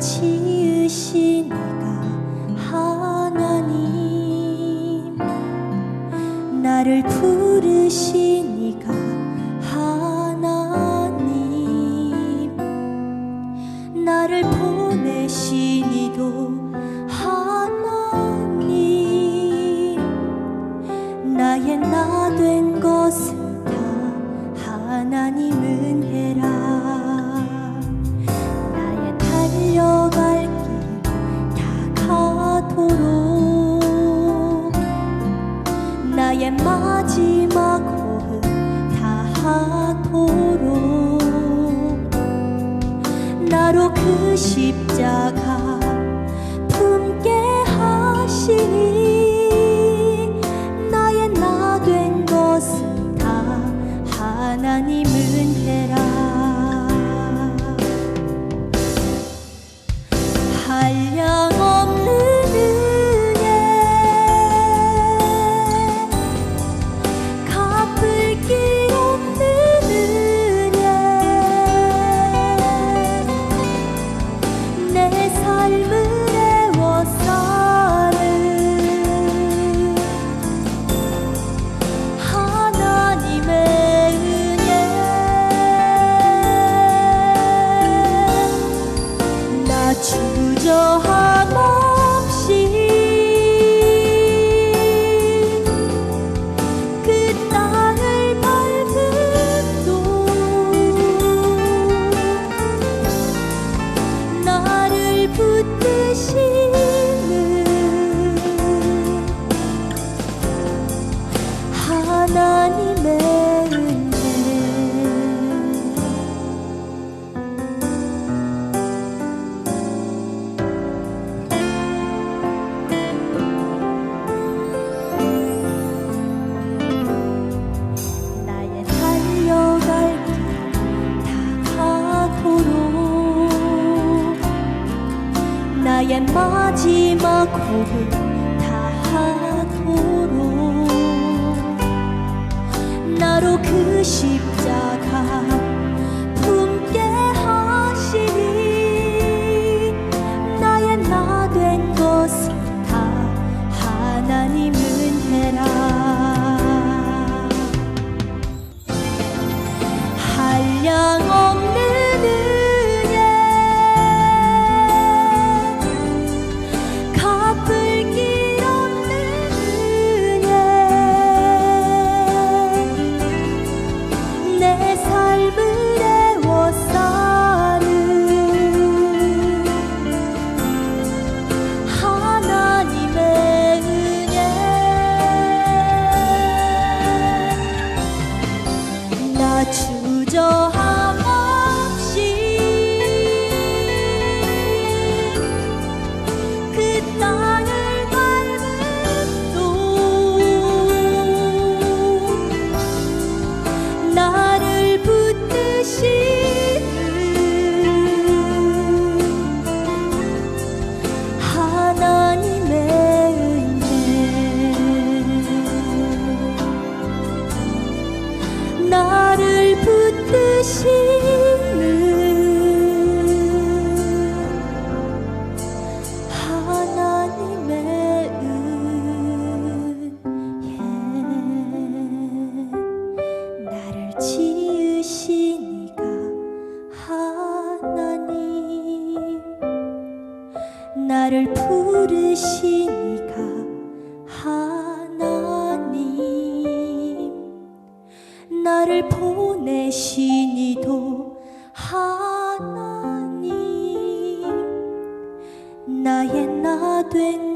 지으신 이가 하나님. 나를 부르시니 나의 마지막 호흡 다하도록. 나로 그 십자가 주저하나? 나의 마지막 호흡 다하도록. 나로 그 십자가 to 지 tuyên